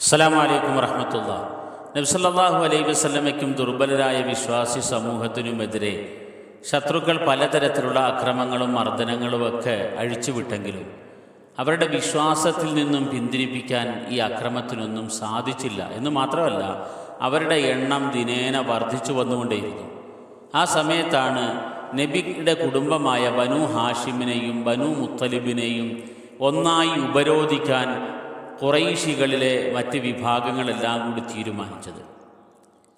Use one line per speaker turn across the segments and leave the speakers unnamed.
അസ്സലാമു അലൈക്കും വറഹമത്തുള്ള. നബ്സല്ലാഹു അലൈഹി വസ്ലമയ്ക്കും ദുർബലരായ വിശ്വാസി സമൂഹത്തിനുമെതിരെ ശത്രുക്കൾ പലതരത്തിലുള്ള അക്രമങ്ങളും മർദ്ദനങ്ങളും ഒക്കെ അഴിച്ചുവിട്ടെങ്കിലും അവരുടെ വിശ്വാസത്തിൽ നിന്നും പിന്തിരിപ്പിക്കാൻ ഈ അക്രമത്തിനൊന്നും സാധിച്ചില്ല. എന്ന് മാത്രമല്ല അവരുടെ എണ്ണം ദിനേന വർദ്ധിച്ചു വന്നുകൊണ്ടേയിരുന്നു. ആ സമയത്താണ് നബിയുടെ കുടുംബമായ ബനു ഹാഷിമിനെയും ബനു മുത്തലിബിനെയും ഒന്നായി ഉപരോധിക്കാൻ കുറൈശികളിലെ മറ്റ് വിഭാഗങ്ങളെല്ലാം കൂടി തീരുമാനിച്ചത്.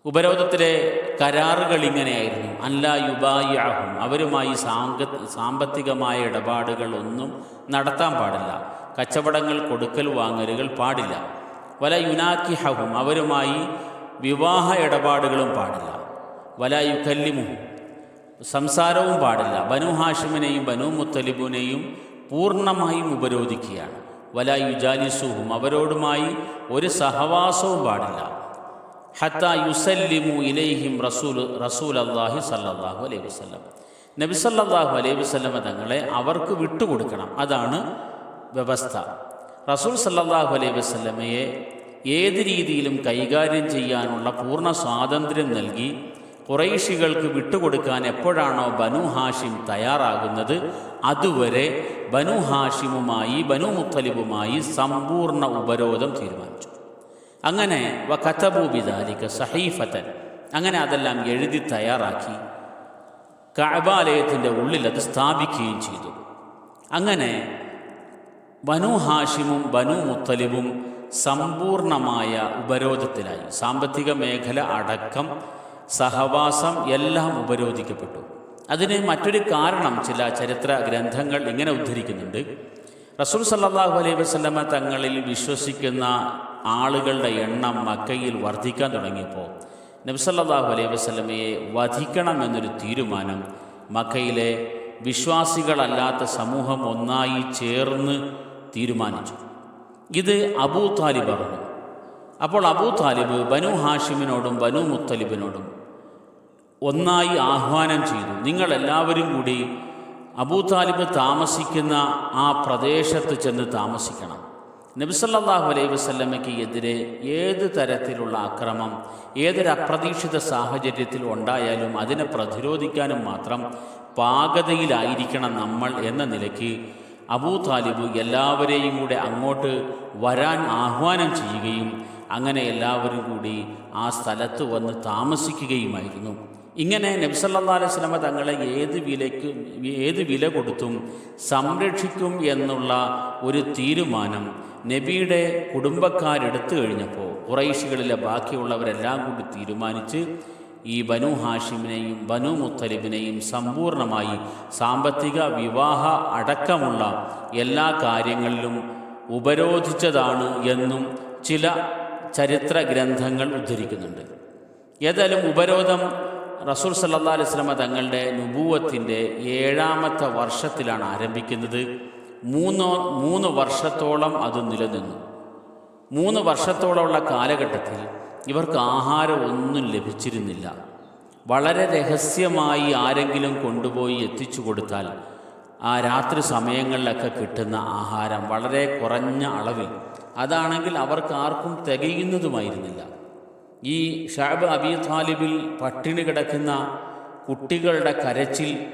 ഉപരോധത്തിലെ കരാറുകൾ ഇങ്ങനെയായിരുന്നു. അല്ല യുബായാഹും അവരുമായി സാങ്ക സാമ്പത്തികമായ ഇടപാടുകൾ ഒന്നും നടത്താൻ പാടില്ല. കച്ചവടങ്ങൾ കൊടുക്കൽ വാങ്ങലുകൾ പാടില്ല. വല യുനാക്കിഹവും അവരുമായി വിവാഹ ഇടപാടുകളും പാടില്ല. വല യുക്കല്ലിമുഹും സംസാരവും പാടില്ല. ബനു ഹാഷിമിനെയും ബനു മുത്തലിബിനെയും പൂർണമായും ഉപരോധിക്കുകയാണ്. വല യുജാലിസുഹും അവരോടുമായി ഒരു സഹവാസവും പാടില്ല. ഹത്ത യുസല്ലിമു ഇലൈഹിം റസൂൽ റസൂൽ അള്ളാഹി സല്ലാഹു അലൈഹി വസ്ലം നബി സല്ലാഹു അലൈഹി വസ്ലമ തങ്ങളെ അവർക്ക് വിട്ടുകൊടുക്കണം. അതാണ് വ്യവസ്ഥ. റസൂൽ സല്ലാഹു അലൈഹി വസ്ലമയെ ഏത് രീതിയിലും കൈകാര്യം ചെയ്യാനുള്ള പൂർണ സ്വാതന്ത്ര്യം നൽകി കുറൈശികൾക്ക് വിട്ടുകൊടുക്കാൻ എപ്പോഴാണോ ബനു ഹാഷിം തയ്യാറാകുന്നത് അതുവരെ ബനു ഹാഷിമുമായി ബനു മുത്തലിബുമായി സമ്പൂർണ ഉപരോധം തീരുമാനിച്ചു. അങ്ങനെ വ സഹീഫത്തൻ അങ്ങനെ അതെല്ലാം എഴുതി തയ്യാറാക്കി കഅബാലയത്തിന്റെ ഉള്ളിൽ അത് സ്ഥാപിക്കുകയും ചെയ്തു. അങ്ങനെ ബനു ഹാഷിമും ബനു മുത്തലിബും സമ്പൂർണമായ ഉപരോധത്തിലായി. സാമ്പത്തിക മേഖല അടക്കം സഹവാസം എല്ലാം ഉപരോധിക്കപ്പെട്ടു. അതിന് മറ്റൊരു കാരണം ചില ചരിത്ര ഗ്രന്ഥങ്ങൾ ഇങ്ങനെ ഉദ്ധരിക്കുന്നുണ്ട്. റസൂൽ സല്ലാഹു അലൈഹി വസ്ലമ തങ്ങളിൽ വിശ്വസിക്കുന്ന ആളുകളുടെ എണ്ണം മക്കയിൽ വർദ്ധിക്കാൻ തുടങ്ങിയപ്പോൾ നബ്സല്ലാഹു അലൈഹി വസ്ലമയെ വധിക്കണമെന്നൊരു തീരുമാനം മക്കയിലെ വിശ്വാസികളല്ലാത്ത സമൂഹം ഒന്നായി ചേർന്ന് തീരുമാനിച്ചു. ഇത് അബൂ താലിബ് പറഞ്ഞു. അപ്പോൾ അബൂ താലിബ് ബനു ഹാഷിമിനോടും ബനു മുത്തലിബിനോടും ഒന്നായി ആഹ്വാനം ചെയ്തു. നിങ്ങളെല്ലാവരും കൂടി അബൂ താലിബ് താമസിക്കുന്ന ആ പ്രദേശത്ത് ചെന്ന് താമസിക്കണം. നബിസല്ലാഹു അലൈഹി വസ്ല്ലമയ്ക്ക് എതിരെ ഏത് തരത്തിലുള്ള അക്രമം ഏതൊരു അപ്രതീക്ഷിത സാഹചര്യത്തിൽ ഉണ്ടായാലും അതിനെ പ്രതിരോധിക്കാനും മാത്രം പാകതയിലായിരിക്കണം നമ്മൾ എന്ന നിലയ്ക്ക് അബൂ താലിബ് എല്ലാവരെയും കൂടെ അങ്ങോട്ട് വരാൻ ആഹ്വാനം ചെയ്യുകയും അങ്ങനെ എല്ലാവരും കൂടി ആ സ്ഥലത്ത് വന്ന് താമസിക്കുകയുമായിരുന്നു. ഇങ്ങനെ നബ്സല്ലാ അലൈഹി സ്വലമ തങ്ങളെ ഏത് വിലയ്ക്ക് ഏത് വില കൊടുത്തും സംരക്ഷിക്കും എന്നുള്ള ഒരു തീരുമാനം നബിയുടെ കുടുംബക്കാരെടുത്തു കഴിഞ്ഞപ്പോൾ കുറൈശികളിലെ ബാക്കിയുള്ളവരെല്ലാം കൂടി തീരുമാനിച്ച് ഈ ബനു ഹാഷിമിനെയും ബനു മുത്തലിബിനെയും സമ്പൂർണമായി സാമ്പത്തിക വിവാഹ അടക്കമുള്ള എല്ലാ കാര്യങ്ങളിലും ഉപരോധിച്ചതാണ് എന്നും ചില ചരിത്ര ഗ്രന്ഥങ്ങൾ ഉദ്ധരിക്കുന്നുണ്ട്. ഏതായാലും ഉപരോധം റസൂൽ സല്ലാ അലിസ്ലമ തങ്ങളുടെ നുപൂവത്തിന്റെ ഏഴാമത്തെ വർഷത്തിലാണ് ആരംഭിക്കുന്നത്. മൂന്നോ മൂന്ന് വർഷത്തോളം അത് നിലനിന്നു. മൂന്ന് വർഷത്തോളമുള്ള കാലഘട്ടത്തിൽ ഇവർക്ക് ആഹാരം ഒന്നും ലഭിച്ചിരുന്നില്ല. വളരെ രഹസ്യമായി ആരെങ്കിലും കൊണ്ടുപോയി എത്തിച്ചു കൊടുത്താൽ ആ രാത്രി സമയങ്ങളിലൊക്കെ കിട്ടുന്ന ആഹാരം വളരെ കുറഞ്ഞ അളവിൽ അതാണെങ്കിൽ അവർക്ക് ആർക്കും തികയുന്നതുമായിരുന്നില്ല. ഈ ഷാബ് അബി താലിബിൽ പട്ടിണി കിടക്കുന്ന കുട്ടികളുടെ കരച്ചിൽ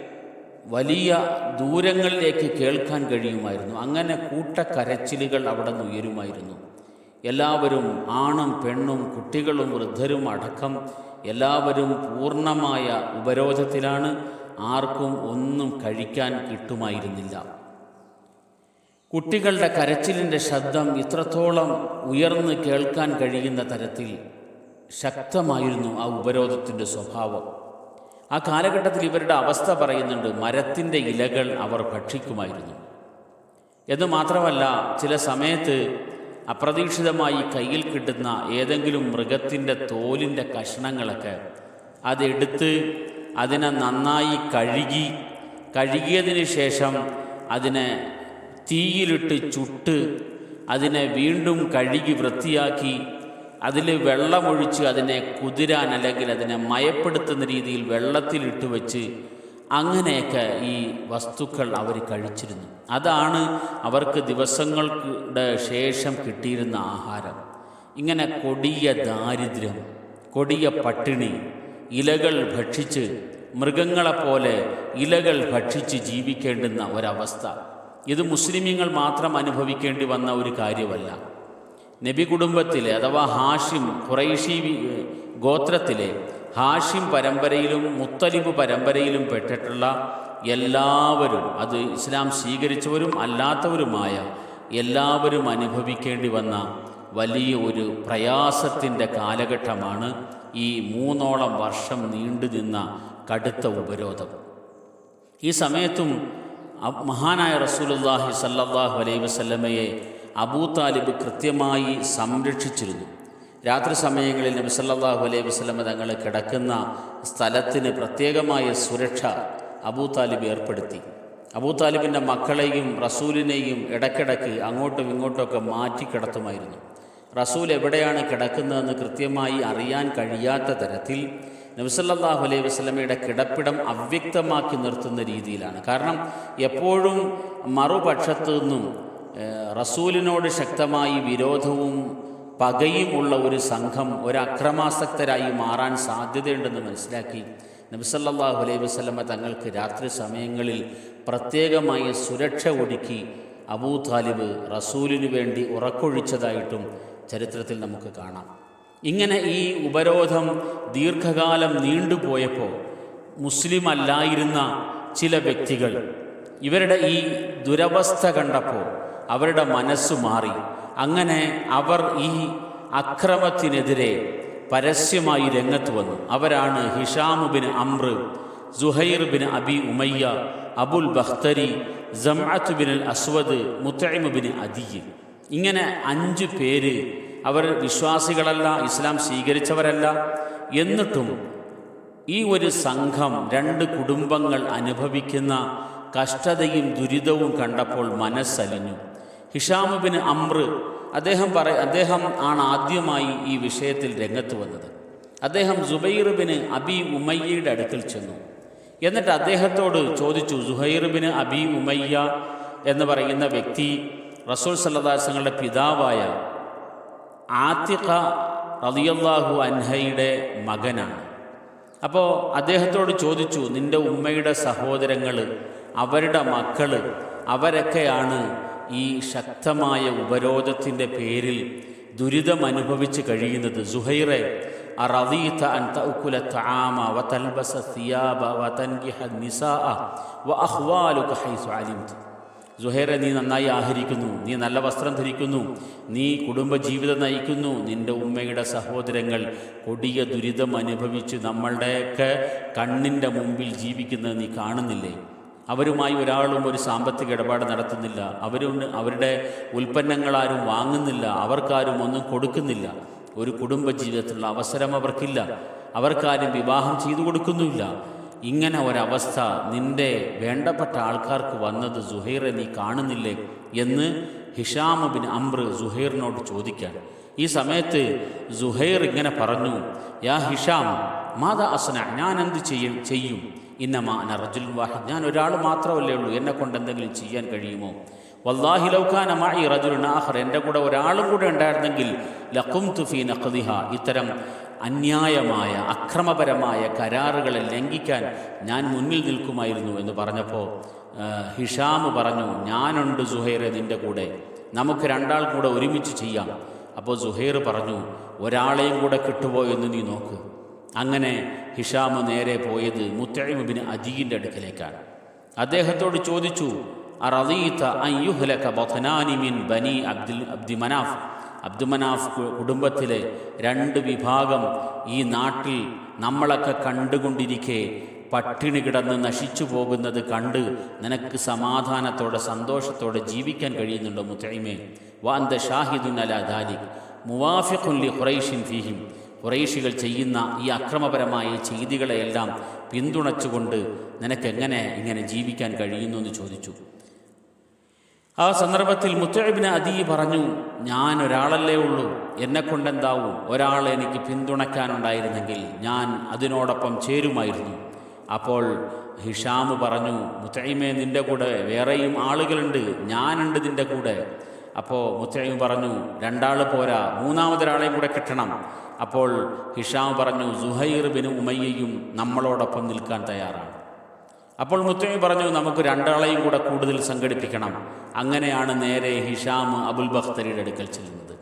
വലിയ ദൂരങ്ങളിലേക്ക് കേൾക്കാൻ കഴിയുമായിരുന്നു. അങ്ങനെ കൂട്ടക്കരച്ചിലുകൾ അവിടെ നിന്ന് ഉയരുമായിരുന്നു. എല്ലാവരും ആണും പെണ്ണും കുട്ടികളും വൃദ്ധരും അടക്കം എല്ലാവരും പൂർണമായ ഉപരോധത്തിലാണ്. ആർക്കും ഒന്നും കഴിക്കാൻ കിട്ടുമായിരുന്നില്ല. കുട്ടികളുടെ കരച്ചിലിന്റെ ശബ്ദം ഇത്രത്തോളം ഉയർന്ന് കേൾക്കാൻ കഴിയുന്ന തരത്തിൽ ശക്തമായിരുന്നു ആ ഉപരോധത്തിന്റെ സ്വഭാവം. ആ കാലഘട്ടത്തിൽ ഇവരുടെ അവസ്ഥ പറയുന്നുണ്ട് മരത്തിന്റെ ഇലകൾ അവർ ഭക്ഷിക്കുമായിരുന്നു. എന്ന് മാത്രമല്ല ചില സമയത്ത് അപ്രതീക്ഷിതമായി കയ്യിൽ കിട്ടുന്ന ഏതെങ്കിലും മൃഗത്തിന്റെ തോലിന്റെ കഷ്ണങ്ങളൊക്കെ അതെടുത്ത് അതിനെ നന്നായി കഴുകി കഴുകിയതിന് ശേഷം അതിനെ തീയിലിട്ട് ചുട്ട് അതിനെ വീണ്ടും കഴുകി വൃത്തിയാക്കി അതിൽ വെള്ളമൊഴിച്ച് അതിനെ കുതിരാൻ അല്ലെങ്കിൽ അതിനെ മയപ്പെടുത്തുന്ന രീതിയിൽ വെള്ളത്തിലിട്ട് വെച്ച് അങ്ങനെയൊക്കെ ഈ വസ്തുക്കൾ അവർ കഴിച്ചിരുന്നു. അതാണ് അവർക്ക് ദിവസങ്ങളുടെ ശേഷം കിട്ടിയിരുന്ന ആഹാരം. ഇങ്ങനെ കൊടിയ ദാരിദ്ര്യം കൊടിയ പട്ടിണി ഇലകൾ ഭക്ഷിച്ച് മൃഗങ്ങളെപ്പോലെ ഇലകൾ ഭക്ഷിച്ച് ജീവിക്കേണ്ടുന്ന ഒരവസ്ഥ. ഇത് മുസ്ലിമീങ്ങൾ മാത്രം അനുഭവിക്കേണ്ടി വന്ന ഒരു കാര്യമല്ല. നബി കുടുംബത്തിലെ അഥവാ ഹാഷിം ഖുറൈഷി ഗോത്രത്തിലെ ഹാഷിം പരമ്പരയിലും മുത്തലിബ് പരമ്പരയിലും പെട്ടിട്ടുള്ള എല്ലാവരും അത് ഇസ്ലാം സ്വീകരിച്ചവരും അല്ലാത്തവരുമായ എല്ലാവരും അനുഭവിക്കേണ്ടി വന്ന വലിയ ഒരു പ്രയാസത്തിന്റെ കാലഘട്ടമാണ് ഈ മൂന്നോളം വർഷം നീണ്ടു നിന്ന കടുത്ത ഉപരോധം. ഈ സമയത്തും മഹാനായ റസൂലുള്ളാഹി സല്ലാഹു അലൈഹി വസല്ലമയെ അബൂ താലിബ് കൃത്യമായി സംരക്ഷിച്ചിരുന്നു. രാത്രി സമയങ്ങളിൽ നബി സല്ലാഹു അലൈഹി വസ്ലമ തങ്ങൾ കിടക്കുന്ന സ്ഥലത്തിന് പ്രത്യേകമായ സുരക്ഷ അബൂ താലിബ് ഏർപ്പെടുത്തി. അബൂ താലിബിന്റെ മക്കളെയും റസൂലിനെയും ഇടയ്ക്കിടയ്ക്ക് അങ്ങോട്ടും ഇങ്ങോട്ടുമൊക്കെ മാറ്റി കിടത്തുമായിരുന്നു. റസൂൽ എവിടെയാണ് കിടക്കുന്നതെന്ന് കൃത്യമായി അറിയാൻ കഴിയാത്ത തരത്തിൽ നബിസല്ലാഹു അലൈഹി വസ്ലമയുടെ കിടപ്പിടം അവ്യക്തമാക്കി നിർത്തുന്ന രീതിയിലാണ്. കാരണം എപ്പോഴും മറുപക്ഷത്തു നിന്നും റസൂലിനോട് ശക്തമായി വിരോധവും പകയും ഉള്ള ഒരു സംഘം ഒരക്രമാസക്തരായി മാറാൻ സാധ്യതയുണ്ടെന്ന് മനസ്സിലാക്കി നബിസല്ലാഹു അലൈഹി വസ്ലമ തങ്ങൾക്ക് രാത്രി സമയങ്ങളിൽ പ്രത്യേകമായ സുരക്ഷ ഒടുക്കി അബൂ താലിബ് റസൂലിനു വേണ്ടി ഉറക്കൊഴിച്ചതായിട്ടും ചരിത്രത്തിൽ നമുക്ക് കാണാം. ഇങ്ങനെ ഈ ഉപരോധം ദീർഘകാലം നീണ്ടുപോയപ്പോൾ മുസ്ലിം അല്ലായിരുന്ന ചില വ്യക്തികൾ ഇവരുടെ ഈ ദുരവസ്ഥ കണ്ടപ്പോൾ അവരുടെ മനസ്സ് മാറി. അങ്ങനെ അവർ ഈ അക്രമത്തിനെതിരെ പരസ്യമായി രംഗത്ത് വന്നു. അവരാണ് Hisham bin Amr Zuhair bin Abi Umayya Abul Bakhtari ജംഅത്ത് bin Aswad മുത്തൈമുബിൻ അദിയ്. ഇങ്ങനെ അഞ്ച് പേര് അവർ വിശ്വാസികളല്ല ഇസ്ലാം സ്വീകരിച്ചവരല്ല. എന്നിട്ടും ഈ ഒരു സംഘം രണ്ട് കുടുംബങ്ങൾ അനുഭവിക്കുന്ന കഷ്ടതയും ദുരിതവും കണ്ടപ്പോൾ മനസ്സലിഞ്ഞു. ഹിഷാമുബിന് അമ്ര അദ്ദേഹം പറ അദ്ദേഹം ആണ് ആദ്യമായി ഈ വിഷയത്തിൽ രംഗത്ത് വന്നത്. അദ്ദേഹം സുബൈറുബിന് അബി ഉമയ്യയുടെ അടുക്കൽ ചെന്നു. എന്നിട്ട് അദ്ദേഹത്തോട് ചോദിച്ചു സുഹൈറുബിന് അബി ഉമയ്യ എന്ന് പറയുന്ന വ്യക്തി റസൂൽ സല്ലദാസങ്ങളുടെ പിതാവായ ആത്തിഖ റളിയല്ലാഹു അൻഹയുടെ മകനാണ്. അപ്പോൾ അദ്ദേഹത്തോട് ചോദിച്ചു നിന്റെ ഉമ്മയുടെ സഹോദരങ്ങൾ അവരുടെ മക്കൾ അവരൊക്കെയാണ് ഈ ശക്തമായ ഉപരോധത്തിന്റെ പേരിൽ ദുരിതം അനുഭവിച്ച് കഴിയുന്നത്? സുഹൈറെ അറദീത അൻ തഅക്കുല തആമ ഹൈസു അലിംത. സുഹൈറെ നീ നന്നായി ആഹരിക്കുന്നു. നീ നല്ല വസ്ത്രം ധരിക്കുന്നു. നീ കുടുംബജീവിതം നയിക്കുന്നു. നിന്റെ ഉമ്മയുടെ സഹോദരങ്ങൾ കൊടിയ ദുരിതം അനുഭവിച്ച് നമ്മളുടെയൊക്കെ കണ്ണിന്റെ മുമ്പിൽ ജീവിക്കുന്നത് നീ കാണുന്നില്ലേ? അവരുമായി ഒരാളും ഒരു സാമ്പത്തിക ഇടപാട് നടത്തുന്നില്ല. അവരും അവരുടെ ഉൽപ്പന്നങ്ങൾ ആരും വാങ്ങുന്നില്ല. അവർക്കാരും ഒന്നും കൊടുക്കുന്നില്ല. ഒരു കുടുംബജീവിതത്തിലുള്ള അവസരം അവർക്കില്ല. അവർക്കാരും വിവാഹം ചെയ്തു കൊടുക്കുന്നുമില്ല. ഇങ്ങനെ ഒരവസ്ഥ നിന്റെ വേണ്ടപ്പെട്ട ആൾക്കാർക്ക് വന്നത് സുഹൈറെ നീ കാണുന്നില്ലേ എന്ന് ഹിഷാം ബിൻ അംർ സുഹൈറിനോട് ചോദിക്കാൻ. ഈ സമയത്ത് സുഹൈർ ഇങ്ങനെ പറഞ്ഞു യാ ഹിഷാം മാതാ അസ്ന ഞാൻ എന്ത് ചെയ്യും? ചെയ്യും. ഇന്നമാ നറജുൽ വാഹിദ്. ഞാൻ ഒരാൾ മാത്രമല്ലേ ഉള്ളൂ. എന്നെ കൊണ്ട് എന്തെങ്കിലും ചെയ്യാൻ കഴിയുമോ? വല്ലാഹി ലൗഖാന മായി റജുൽ നാഹർ എന്റെ കൂടെ ഒരാളും കൂടെ ഉണ്ടായിരുന്നെങ്കിൽ ലഖും തുഫി നഖദിഹ. ഇത്തരം അന്യായമായ അക്രമപരമായ കരാറുകളെ ലംഘിക്കാൻ ഞാൻ മുന്നിൽ നിൽക്കുമായിരുന്നു എന്ന് പറഞ്ഞപ്പോൾ ഹിഷാമ് പറഞ്ഞു ഞാനുണ്ട് സുഹൈറെ നിന്റെ കൂടെ. നമുക്ക് രണ്ടാൾ കൂടെ ഒരുമിച്ച് ചെയ്യാം. അപ്പോൾ സുഹൈർ പറഞ്ഞു ഒരാളെയും കൂടെ കിട്ടുമോ എന്ന് നീ നോക്ക്. അങ്ങനെ ഹിഷാമ് നേരെ പോയത് മുത്തഴിമുബിന് അജീന്റെ അടുക്കലേക്കാണ്. അദ്ദേഹത്തോട് ചോദിച്ചു അറീത്ത അയ്യുഹലക ബൊഥനാനിമിൻ ബനി അബ്ദുൽ അബ്ദി മനാഫ്? അബ്ദുമനാഫ് കുടുംബത്തിലെ രണ്ട് വിഭാഗം ഈ നാട്ടിൽ നമ്മളൊക്കെ കണ്ടുകൊണ്ടിരിക്കെ പട്ടിണി കിടന്ന് നശിച്ചു പോകുന്നത് കണ്ട് നിനക്ക് സമാധാനത്തോടെ സന്തോഷത്തോടെ ജീവിക്കാൻ കഴിയുന്നുണ്ടോ മുത്തൈമേ വാന്ത ഷാഹിദുൻ അല ദാലി മുവാഫിഖുല്ലി ഖുറൈഷിൻ ഫീഹിം. ഖുറൈഷികൾ ചെയ്യുന്ന ഈ അക്രമപരമായ ചെയ്തികളെയെല്ലാം പിന്തുണച്ചുകൊണ്ട് നിനക്കെങ്ങനെ ഇങ്ങനെ ജീവിക്കാൻ കഴിയുന്നു എന്ന് ചോദിച്ചു. ആ സന്ദർഭത്തിൽ മുത്തഴിബിന് അദീ പറഞ്ഞു ഞാൻ ഒരാളല്ലേ ഉള്ളൂ. എന്നെ കൊണ്ടെന്താവും ഒരാൾ എനിക്ക് പിന്തുണയ്ക്കാനുണ്ടായിരുന്നെങ്കിൽ ഞാൻ അതിനോടൊപ്പം ചേരുമായിരുന്നു. അപ്പോൾ ഹിഷാമ് പറഞ്ഞു മുത്തഴിമേ നിന്റെ കൂടെ വേറെയും ആളുകളുണ്ട്. ഞാനുണ്ട് നിന്റെ കൂടെ. അപ്പോൾ മുത്തഴിമ പറഞ്ഞു രണ്ടാൾ പോരാ. മൂന്നാമതൊരാളെയും കൂടെ കിട്ടണം. അപ്പോൾ ഹിഷാം പറഞ്ഞു സുഹൈർ ബിൻ ഉമയ്യയും നമ്മളോടൊപ്പം നിൽക്കാൻ തയ്യാറാണ്. അപ്പോൾ മുത്തമി പറഞ്ഞു നമുക്ക് രണ്ടാളെയും കൂടെ കൂടുതൽ സംഘടിപ്പിക്കണം. അങ്ങനെയാണ് നേരെ ഹിഷാം അബുൽ ബഖ്തരിയുടെ അടുക്കൽ ചെല്ലുന്നത്.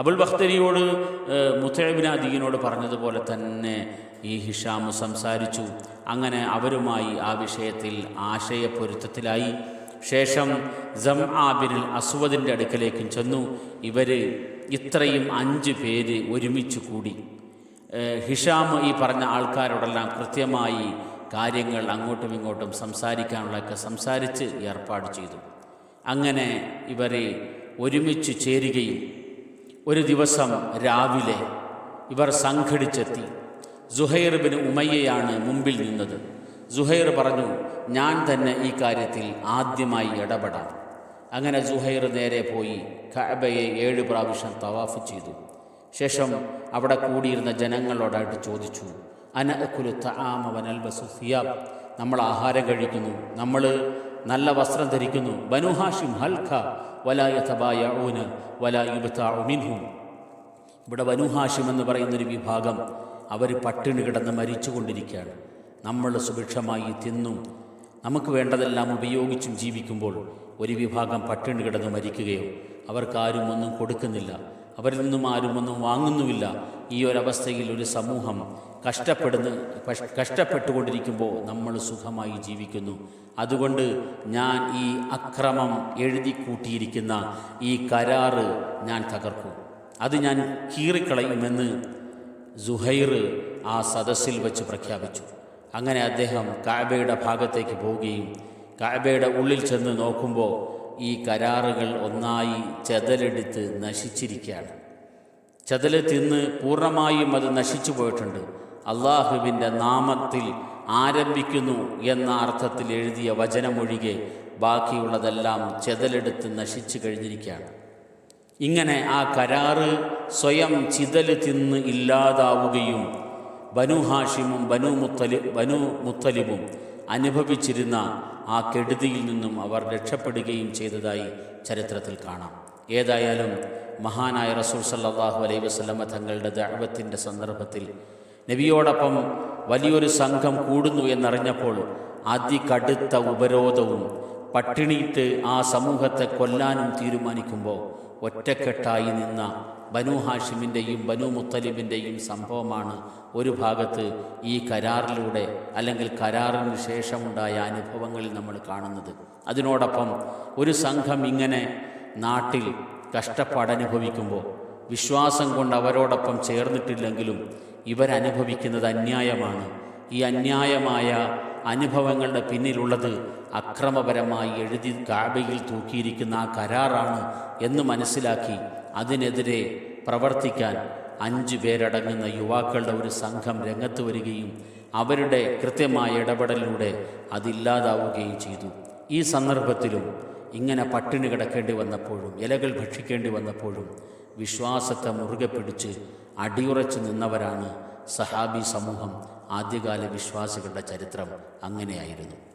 അബുൽ ബഖ്തരിയോട് മുത്തൈബിനാദീനോട് പറഞ്ഞതുപോലെ തന്നെ ഈ ഹിഷാം സംസാരിച്ചു. അങ്ങനെ അവരുമായി ആ വിഷയത്തിൽ ആശയപ്പൊരുത്തത്തിലായി ശേഷം ജം ആബിനിൽ അസ്വദിന്റെ അടുക്കലേക്കും ചെന്നു. ഇവർ ഇത്രയും അഞ്ച് പേര് ഒരുമിച്ച് കൂടി. ഹിഷാം ഈ പറഞ്ഞ ആൾക്കാരോടെല്ലാം കൃത്യമായി കാര്യങ്ങൾ അങ്ങോട്ടും ഇങ്ങോട്ടും സംസാരിക്കാനുള്ളതൊക്കെ സംസാരിച്ച് ഏർപ്പാട് ചെയ്തു. അങ്ങനെ ഇവരെ ഒരുമിച്ച് ചേരുകയും ഒരു ദിവസം രാവിലെ ഇവർ സംഘടിച്ചെത്തി. സുഹൈർ ബിൻ ഉമയ്യയാണ് മുമ്പിൽ നിന്നത്. സുഹൈർ പറഞ്ഞു ഞാൻ തന്നെ ഈ കാര്യത്തിൽ ആദ്യമായി ഇടപെടാം. അങ്ങനെ സുഹൈർ നേരെ പോയി കഅബയെ ഏഴ് പ്രാവശ്യം തവാഫ് ചെയ്തു. ശേഷം അവിടെ കൂടിയിരുന്ന ജനങ്ങളോടായിട്ട് ചോദിച്ചു അനഅക്കുലു തആമ വനൽബസു സിയാബ് നമ്മൾ ആഹാരം കഴിക്കുന്നു. നമ്മൾ നല്ല വസ്ത്രം ധരിക്കുന്നു. ബനു ഹാഷിം ഹൽഖ വലാ യതബായഊന വലാ യുബ്താഉ മിൻഹും. ഇവിടെ ബനു ഹാഷിം എന്ന് പറയുന്നൊരു വിഭാഗം അവർ പട്ടിണി കിടന്ന് മരിച്ചുകൊണ്ടിരിക്കുകയാണ്. നമ്മൾ സുഭിക്ഷമായി തിന്നും. നമുക്ക് വേണ്ടതെല്ലാം ഉപയോഗിച്ചും ജീവിക്കുമ്പോൾ ഒരു വിഭാഗം പട്ടിണി കിടന്ന് മരിക്കുകയോ അവർക്കാരും ഒന്നും കൊടുക്കുന്നില്ല. അവരിൽ നിന്നും ആരും ഒന്നും വാങ്ങുന്നുമില്ല. ഈ ഒരവസ്ഥയിൽ ഒരു സമൂഹം കഷ്ടപ്പെടുന്ന കഷ്ടപ്പെട്ടുകൊണ്ടിരിക്കുമ്പോൾ നമ്മൾ സുഖമായി ജീവിക്കുന്നു. അതുകൊണ്ട് ഞാൻ ഈ അക്രമം എഴുതി കൂട്ടിയിരിക്കുന്ന ഈ കരാറ് ഞാൻ തകർക്കും. അത് ഞാൻ കീറിക്കളയുമെന്ന് സുഹൈർ ആ സദസ്സിൽ വെച്ച് പ്രഖ്യാപിച്ചു. അങ്ങനെ അദ്ദേഹം കാബയുടെ ഭാഗത്തേക്ക് പോവുകയും കാബയുടെ ഉള്ളിൽ ചെന്ന് നോക്കുമ്പോൾ ഈ കരാറുകൾ ഒന്നായി ചെതലെടുത്ത് നശിച്ചിരിക്കുകയാണ്. ചതൽ തിന്ന് പൂർണമായും അത് നശിച്ചു പോയിട്ടുണ്ട്. അള്ളാഹുവിന്റെ നാമത്തിൽ ആരംഭിക്കുന്നു എന്ന അർത്ഥത്തിൽ എഴുതിയ വചനമൊഴികെ ബാക്കിയുള്ളതെല്ലാം ചെതലെടുത്ത് നശിച്ചു കഴിഞ്ഞിരിക്കുകയാണ്. ഇങ്ങനെ ആ കരാറ് സ്വയം ചിതൽ തിന്ന് ഇല്ലാതാവുകയും ബനു ഹാഷിമും ബനു മുത്തലി ബനു മുത്തലിബും അനുഭവിച്ചിരുന്ന ആ കെടുതിയിൽ നിന്നും അവർ രക്ഷപ്പെടുകയും ചെയ്തതായി ചരിത്രത്തിൽ കാണാം. ഏതായാലും മഹാനായ റസൂൽ സല്ലാഹു അലൈഹി വസ്ലമ തങ്ങളുടെ ദഅവത്തിന്റെ സന്ദർഭത്തിൽ നബിയോടൊപ്പം വലിയൊരു സംഘം കൂടുന്നു എന്നറിഞ്ഞപ്പോൾ അതികടുത്ത ഉപരോധവും പട്ടിണിയിട്ട് ആ സമൂഹത്തെ കൊല്ലാനും തീരുമാനിക്കുമ്പോൾ ഒറ്റക്കെട്ടായി നിന്ന ബനു ഹാഷിമിന്റെയും ബനു മുത്തലിബിന്റെയും സംഭവമാണ് ഒരു ഭാഗത്ത് ഈ കരാറിലൂടെ അല്ലെങ്കിൽ കരാറിന് ശേഷമുണ്ടായ അനുഭവങ്ങളിൽ നമ്മൾ കാണുന്നത്. അതിനോടൊപ്പം ഒരു സംഘം ഇങ്ങനെ നാട്ടിൽ കഷ്ടപ്പാടനുഭവിക്കുമ്പോൾ വിശ്വാസം കൊണ്ട് അവരോടൊപ്പം ചേർന്നിട്ടില്ലെങ്കിലും ഇവരനുഭവിക്കുന്നത് അന്യായമാണ്. ഈ അന്യായമായ അനുഭവങ്ങളുടെ പിന്നിലുള്ളത് അക്രമപരമായി എഴുതി കാബയിൽ തൂക്കിയിരിക്കുന്ന ആ കരാറാണ് എന്ന് മനസ്സിലാക്കി അതിനെതിരെ പ്രവർത്തിക്കാൻ അഞ്ച് പേരടങ്ങുന്ന യുവാക്കളുടെ ഒരു സംഘം രംഗത്ത് വരികയും അവരുടെ കൃത്യമായ ഇടപെടലിലൂടെ അതില്ലാതാവുകയും ചെയ്തു. ഈ സന്ദർഭത്തിലും ഇങ്ങനെ പട്ടിണി കിടക്കേണ്ടി വന്നപ്പോഴും ഇലകൾ ഭക്ഷിക്കേണ്ടി വന്നപ്പോഴും വിശ്വാസത്തെ മുറുകെ പിടിച്ച് അടിയുറച്ച് നിന്നവരാണ് സഹാബി സമൂഹം ആദ്യകാല വിശ്വാസികളുടെ ചരിത്രം. അങ്ങനെയായിരുന്നു.